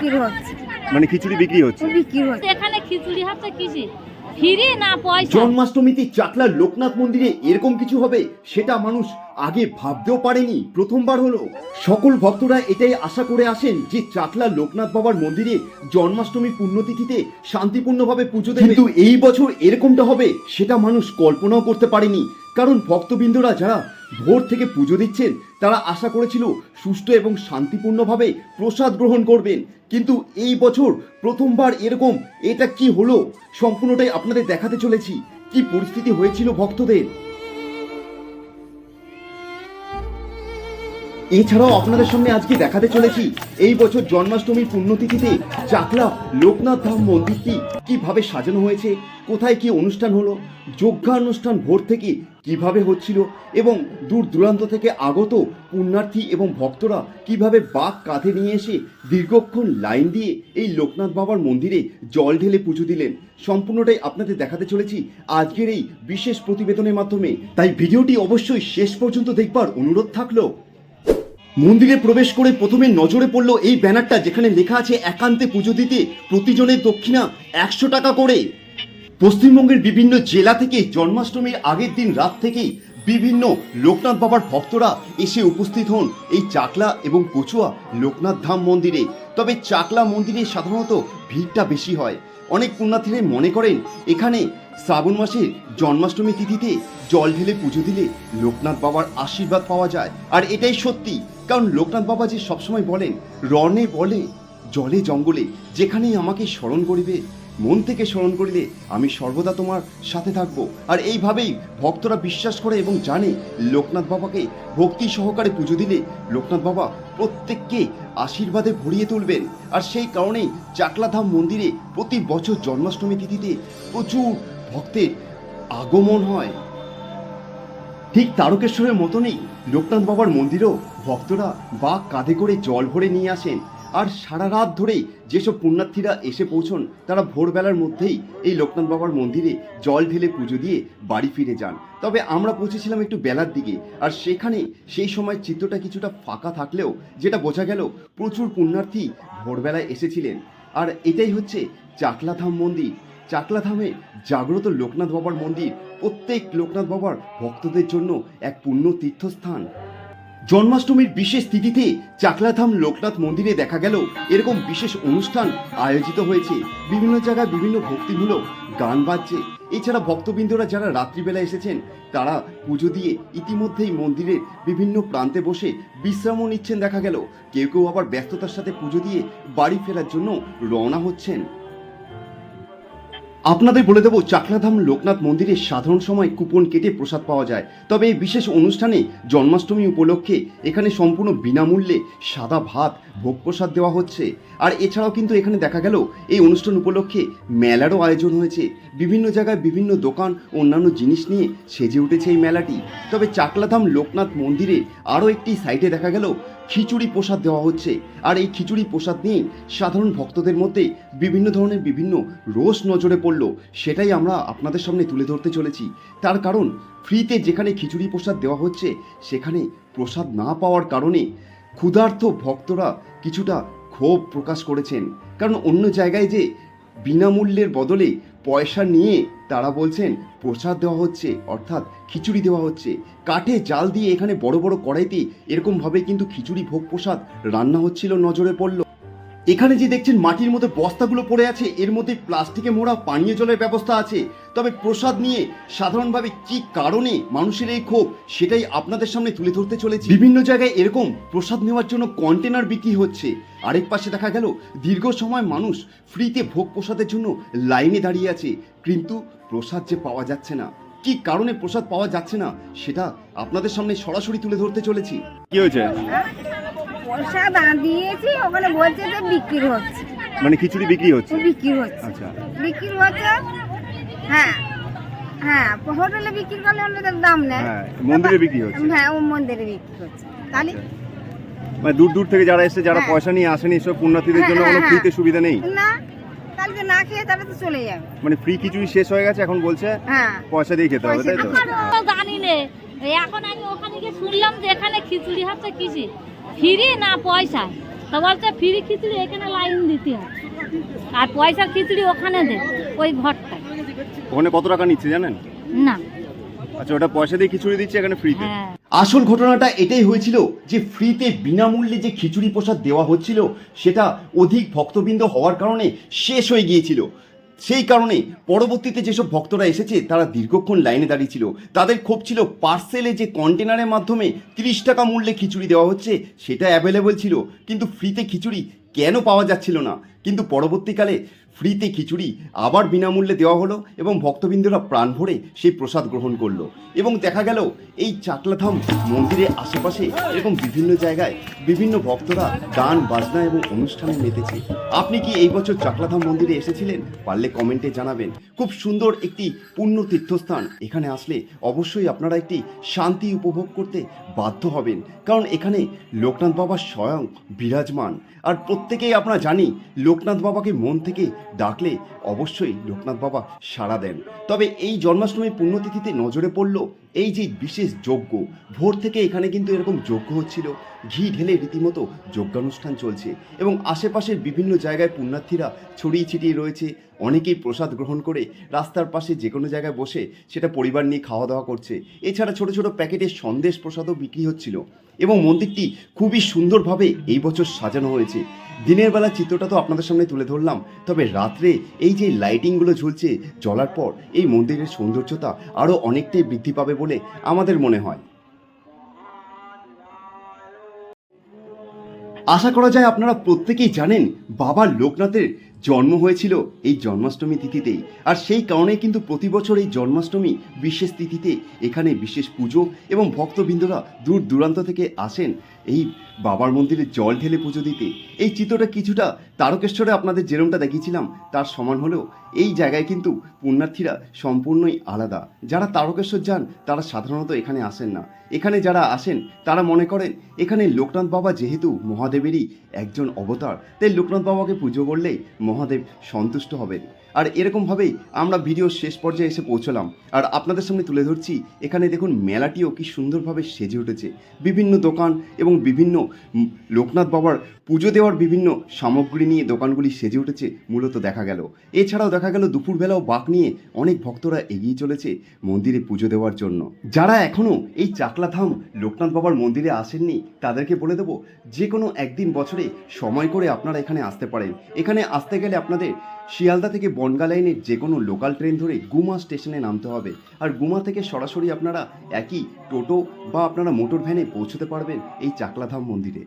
বিক্রি হচ্ছে। মানে খিচুড়ি বিক্রি হচ্ছে? বিক্রি হচ্ছে। এখানে খিচুড়ি হচ্ছে কিসি? ফ্রি না পয়সা? জন্মাষ্টমীতে চাকলা লোকনাথ মন্দিরে এরকম কিছু হবে সেটা মানুষ আগে ভাবতেও পারেনি প্রথমবার হলো। সকল ভক্তরা এটাই আশা করে আসেন যে চাকলা লোকনাথ বাবার মন্দিরে জন্মাষ্টমী পুণ্যতিথিতে শান্তিপূর্ণভাবে পুজো দেবে। কিন্তু এই বছর এরকমটা হবে সেটা মানুষ কল্পনাও করতে পারেনি কারণ ভক্তবৃন্দরা যারা ভোর থেকে পুজো দিচ্ছেন। তারা আশা করেছিল সুষ্ঠু এবং শান্তিপূর্ণভাবে প্রসাদ গ্রহণ করবেন। কিন্তু এই বছর প্রথমবার এরকম এটা কি হলো? সম্পূর্ণটাই আপনাদের দেখাতে চলেছি। কি পরিস্থিতি হয়েছিল ভক্তদের? এছাড়াও আপনাদের সামনে আজকে দেখাতে চলেছি এই বছর জন্মাষ্টমীর পুণ্যতিথিতে চাকলা লোকনাথ ধাম মন্দিরটি কীভাবে সাজানো হয়েছে, কোথায় কি অনুষ্ঠান হলো, যজ্ঞানুষ্ঠান ভোর থেকে কীভাবে হচ্ছিল এবং দূর দূরান্ত থেকে আগত পুণ্যার্থী এবং ভক্তরা কীভাবে বাঘ কাঁধে নিয়ে এসে দীর্ঘক্ষণ লাইন দিয়ে এই লোকনাথ বাবার মন্দিরে জল ঢেলে পুজো দিলেন। সম্পূর্ণটাই আপনাদের দেখাতে চলেছি আজকের এই বিশেষ প্রতিবেদনের মাধ্যমে। তাই ভিডিওটি অবশ্যই শেষ পর্যন্ত দেখবার অনুরোধ থাকল। মন্দিরে প্রবেশ করে প্রথমে নজরে পড়ল এই ব্যানারটা, যেখানে লেখা আছে, একান্তে পুজো দিতে প্রতিজনের দক্ষিণা একশো টাকা করে। পশ্চিমবঙ্গের বিভিন্ন জেলা থেকে জন্মাষ্টমীর আগের দিন রাত থেকেই বিভিন্ন লোকনাথ বাবার ভক্তরা এসে উপস্থিত হন এই চাকলা এবং কচুয়া লোকনাথ ধাম মন্দিরে। তবে চাকলা মন্দিরে সাধারণত ভিড়টা বেশি হয়। অনেক পুণ্যার্থীরা মনে করেন, এখানে শ্রাবণ মাসের জন্মাষ্টমী তিথিতে জল ঢেলে পুজো দিলে লোকনাথ বাবার আশীর্বাদ পাওয়া যায়। আর এটাই সত্যি কারণ লোকনাথ বাবা যে সবসময় বলেন, রণে বলে, জলে জঙ্গলে, যেখানেই আমাকে স্মরণ করিবে, মন থেকে স্মরণ করিলে আমি সর্বদা তোমার সাথে থাকব। আর এইভাবেই ভক্তরা বিশ্বাস করে এবং জানে, লোকনাথ বাবাকে ভক্তি সহকারে পুজো দিলে লোকনাথ বাবা প্রত্যেককে আশীর্বাদে ভরিয়ে তুলবেন। আর সেই কারণেই চাকলাধাম মন্দিরে প্রতি বছর জন্মাষ্টমী তিথিতে প্রচুর ভক্তের আগমন হয়। ঠিক তারকেশ্বরের মতনই লোকনাথ বাবার মন্দিরেও ভক্তরা বা কাঁধে করে জল ভরে নিয়ে আসেন। আর সারা রাত ধরেই যেসব পুণ্যার্থীরা এসে পৌঁছন, তারা ভোরবেলার মধ্যেই এই লোকনাথ বাবার মন্দিরে জল ঢেলে পুজো দিয়ে বাড়ি ফিরে যান। তবে আমরা পৌঁছেছিলাম একটু বেলার দিকে, আর সেখানে সেই সময় চিত্রটা কিছুটা ফাঁকা থাকলেও যেটা বোঝা গেল প্রচুর পুণ্যার্থী ভোরবেলায় এসেছিলেন। আর এটাই হচ্ছে চাকলাধাম মন্দির। চাকলাধামে জাগ্রত লোকনাথ বাবার মন্দির, প্রত্যেক লোকনাথ বাবার ভক্তদের জন্য এক পুণ্য তীর্থস্থান জন্মাষ্টমীর বিশেষ তিথিতে চাকলাধাম লোকনাথ মন্দিরে দেখা গেল এরকম বিশেষ অনুষ্ঠান আয়োজিত হয়েছে। বিভিন্ন জায়গায় বিভিন্ন ভক্তিমূলক গান বাজছে। এছাড়া ভক্তবৃন্দরা যারা রাত্রিবেলা এসেছেন, তারা পুজো দিয়ে ইতিমধ্যেই মন্দিরের বিভিন্ন প্রান্তে বসে বিশ্রামও নিচ্ছেন দেখা গেল। কেউ কেউ আবার ব্যস্ততার সাথে পুজো দিয়ে বাড়ি ফেরার জন্য রওনা হচ্ছেন। আপনাদের বলে দেবো, চাকলাধাম লোকনাথ মন্দিরে সাধারণ সময় কুপন কেটে প্রসাদ পাওয়া যায়। তবে এই বিশেষ অনুষ্ঠানে জন্মাষ্টমী উপলক্ষে এখানে সম্পূর্ণ বিনামূল্যে সাদা ভাত, ভোগ প্রসাদ দেওয়া হচ্ছে। আর এছাড়াও কিন্তু এখানে দেখা গেল, এই অনুষ্ঠান উপলক্ষে মেলারও আয়োজন হয়েছে। বিভিন্ন জায়গায় বিভিন্ন দোকান, অন্যান্য জিনিস নিয়ে সেজে উঠেছে এই মেলাটি। তবে চাকলাধাম লোকনাথ মন্দিরে আরও একটি সাইটে দেখা গেল খিচুড়ি প্রসাদ দেওয়া হচ্ছে। আর এই খিচুড়ি প্রসাদ নিয়ে সাধারণ ভক্তদের মধ্যে বিভিন্ন ধরনের বিভিন্ন রোষ নজরে পড়ল। সেটাই আমরা আপনাদের সামনে তুলে ধরতে চলেছি। তার কারণ, ফ্রিতে যেখানে খিচুড়ি প্রসাদ দেওয়া হচ্ছে, সেখানে প্রসাদ না পাওয়ার কারণে ক্ষুধার্ত ভক্তরা কিছুটা ক্ষোভ প্রকাশ করেছেন। কারণ অন্য জায়গায় যে বিনামূল্যের বদলে পয়সা নিয়ে তারা বলছেন, প্রসাদ দেওয়া হচ্ছে, অর্থাৎ খিচুড়ি দেওয়া হচ্ছে। কাঠে জাল দিয়ে এখানে বড় বড় কড়াইতে এরকমভাবে কিন্তু খিচুড়ি ভোগ প্রসাদ রান্না হচ্ছিল, নজরে পড়ল। এখানে যে দেখছেন মাটির মধ্যে বস্তাগুলো পড়ে আছে, এর মধ্যে প্লাস্টিকে মোড়া পানীয় জলের ব্যবস্থা আছে। তবে প্রসাদ নিয়ে সাধারণভাবে কি কারণে মানুষের এই ক্ষোভ, সেটাই আপনাদের সামনে তুলে ধরতে চলেছে। বিভিন্ন জায়গায় এরকম প্রসাদ নেওয়ার জন্য কন্টেনার বিক্রি হচ্ছে। আরেক পাশে দেখা গেল, দীর্ঘ সময় মানুষ ফ্রিতে ভোগ প্রসাদের জন্য লাইনে দাঁড়িয়ে আছে। কিন্তু প্রসাদ যে পাওয়া যাচ্ছে না, কি কারণে প্রসাদ পাওয়া যাচ্ছে না, সেটা আপনাদের সামনে সরাসরি তুলে ধরতে চলেছি। কি হয়েছে? পয়সা দাঁ দিয়েছি ওখানে বলছে যে বিক্রি হচ্ছে। মানে খিচুড়ি বিক্রি হচ্ছে? বিক্রি হচ্ছে। আচ্ছা। বিক্রি হচ্ছে হ্যাঁ হ্যাঁ হোটেলে বিক্রি করলে অন্যদের দাম নেয়। হ্যাঁ মন্দিরে বিক্রি হচ্ছে? হ্যাঁ ও মন্দিরে বিক্রি হচ্ছে। তাহলে মানে দূর দূর থেকে যারা এসে যারা হ্যাঁ। পয়সা নিয়ে আসেনি সব পুণ্যার্থীদের জন্য হ্যাঁ, কোনো ফ্রিতে সুবিধা নেই? না কালকে না খেয়ে তাহলে তো চলে যাবে। মানে ফ্রি খিচুড়ি শেষ হয়ে গেছে এখন বলছে হ্যাঁ। পয়সা দিয়ে খেতে হবে তাই তো? জানি নে এখন আমি ওখানে গিয়ে শুনলাম যে এখানে খিচুড়ি হচ্ছে কিসি ফ্রি না পয়সা। তো বলছে ফ্রি খিচুড়ি এখানে লাইন দিতে হয় আর পয়সার খিচুড়ি ওখানে দে ওই ঘরটায়। ওখানে কত টাকা নিচ্ছে জানেন? না। আচ্ছা ওটা পয়সা দিয়ে খিচুড়ি দিচ্ছে এখানে ফ্রিতে হ্যাঁ। আসল ঘটনাটা এটাই হয়েছিল যে ফ্রিতে বিনামূল্যে যে খিচুড়ি প্রসাদ দেওয়া হচ্ছিল সেটা অধিক ভক্তবৃন্দ হওয়ার কারণে শেষ হয়ে গিয়েছিল। সেই কারণে পরবর্তীতে যেসব ভক্তরা এসেছে, তারা দীর্ঘক্ষণ লাইনে দাঁড়িয়েছিল তাদের ক্ষোভ ছিল পার্সেলে যে কন্টেনারের মাধ্যমে তিরিশ টাকা মূল্যে খিচুড়ি দেওয়া হচ্ছে, সেটা অ্যাভেলেবেল ছিল। কিন্তু ফ্রিতে খিচুড়ি কেন পাওয়া যাচ্ছিল না? কিন্তু পরবর্তীকালে ফ্রিতে খিচুড়ি আবার বিনামূল্যে দেওয়া হলো এবং ভক্তবৃন্দরা প্রাণ ভরে সেই প্রসাদ গ্রহণ করল। এবং দেখা গেল, এই চাকলাধাম মন্দিরের আশেপাশে এরকম বিভিন্ন জায়গায় বিভিন্ন ভক্তরা গান, বাজনা এবং অনুষ্ঠানে মেতেছে আপনি কি এই বছর চাকলাধাম মন্দিরে এসেছিলেন? পারলে কমেন্টে জানাবেন। খুব সুন্দর একটি পূর্ণ তীর্থস্থান এখানে আসলে অবশ্যই আপনারা একটি শান্তি উপভোগ করতে বাধ্য হবেন। কারণ এখানে লোকনাথ বাবা স্বয়ং বিরাজমান। আর প্রত্যেকেই আমরা জানি, লোকনাথ বাবাকে মন থেকে ডাকলে অবশ্যই লোকনাথ বাবা সাড়া দেন। তবে এই জন্মাষ্টমীর পুণ্যতিথিতে নজরে পড়ল এই যে বিশেষ যজ্ঞ। ভোর থেকে এখানে কিন্তু এরকম যজ্ঞ হচ্ছিল। ঘি ঢেলে রীতিমতো যজ্ঞানুষ্ঠান চলছে এবং আশেপাশের বিভিন্ন জায়গায় পুণ্যার্থীরা ছড়িয়ে ছিটিয়ে রয়েছে। অনেকেই প্রসাদ গ্রহণ করে রাস্তার পাশে যে কোনো জায়গায় বসে সেটা পরিবার নিয়ে খাওয়া দাওয়া করছে। এছাড়া ছোট ছোট প্যাকেটের সন্দেশ প্রসাদও বিক্রি হচ্ছিল এবং মন্দিরটি খুবই সুন্দরভাবে এই বছর সাজানো হয়েছে। দিনের বেলা চিত্রটা তো আপনাদের সামনে তুলে ধরলাম, তবে রাত্রে এই যে লাইটিংগুলো ঝুলছে, জ্বলার পর এই মন্দিরের সৌন্দর্যতা আরও অনেকটাই বৃদ্ধি পাবে বলে আমাদের মনে হয়। আশা করা যায় আপনারা প্রত্যেকেই জানেন বাবা লোকনাথের জন্ম হয়েছিল এই জন্মাষ্টমী তিথিতেই। আর সেই কারণেই কিন্তু প্রতি বছর এই জন্মাষ্টমী বিশেষ তিথিতে এখানে বিশেষ পুজো এবং ভক্তবৃন্দরা দূর দূরান্ত থেকে আসেন। এই বাবার মন্দিরে জল ঢেলে পুজো দিতে, এই চিত্রটা কিছুটা তারকেশ্বরে আপনাদের যেরমটা দেখিয়েছিলাম, তার সমান হলেও এই জায়গায় কিন্তু পুণ্যার্থীরা সম্পূর্ণই আলাদা। যারা তারকেশ্বর যান, তারা সাধারণত এখানে আসেন না। এখানে যারা আসেন, তারা মনে করেন, এখানে লোকনাথ বাবা যেহেতু মহাদেবেরই একজন অবতার, তাই লোকনাথ বাবাকে পুজো করলেই মহাদেব সন্তুষ্ট হবেন। আর এরকমভাবেই আমরা ভিডিও শেষ পর্যায়ে এসে পৌঁছলাম। আর আপনাদের সামনে তুলে ধরছি, এখানে দেখুন মেলাটিও কি সুন্দরভাবে সেজে উঠেছে। বিভিন্ন দোকান এবং বিভিন্ন লোকনাথ বাবার পুজো দেওয়ার বিভিন্ন সামগ্রী নিয়ে দোকানগুলি সেজে উঠেছে মূলত দেখা গেল। এছাড়াও দেখা গেল দুপুরবেলাও বাক নিয়ে অনেক ভক্তরা এগিয়ে চলেছে মন্দিরে পুজো দেওয়ার জন্য। যারা এখনও এই চাকলাধাম লোকনাথ বাবার মন্দিরে আসেননি, তাদেরকে বলে দেবো, যে কোনো একদিন বছরে সময় করে আপনারা এখানে আসতে পারেন। এখানে আসতে গেলে আপনাদের শিয়ালদা থেকে বনগা লাইনের যে কোনো লোকাল ট্রেন ধরে গুমা স্টেশনে নামতে হবে। আর গুমা থেকে সরাসরি আপনারা একই টোটো বা আপনারা মোটর ভ্যানে পৌঁছতে পারবেন এই চাকলাধাম মন্দিরে।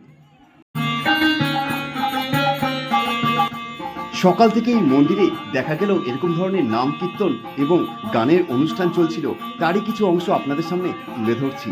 সকাল থেকে এই মন্দিরে দেখা গেল এরকম ধরনের নাম কীর্তন এবং গানের অনুষ্ঠান চলছিল। তারই কিছু অংশ আপনাদের সামনে তুলে ধরছি।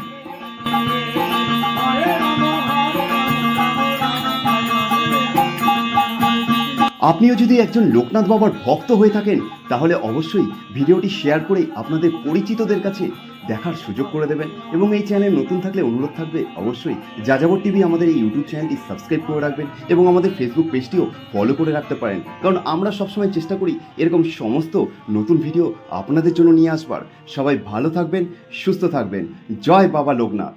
আপনিও যদি একজন লোকনাথ বাবার ভক্ত হয়ে থাকেন, তাহলে অবশ্যই ভিডিওটি শেয়ার করে আপনাদের পরিচিতদের কাছে দেখার সুযোগ করে দেবেন। এবং এই চ্যানেল নতুন থাকলে অনুরোধ থাকবে, অবশ্যই যাযাবর টিভি আমাদের এই ইউটিউব চ্যানেলটি সাবস্ক্রাইব করে রাখবেন এবং আমাদের ফেসবুক পেজটিও ফলো করে রাখতে পারেন। কারণ আমরা সবসময় চেষ্টা করি এরকম সমস্ত নতুন ভিডিও আপনাদের জন্য নিয়ে আসবার। সবাই ভালো থাকবেন, সুস্থ থাকবেন। জয় বাবা লোকনাথ।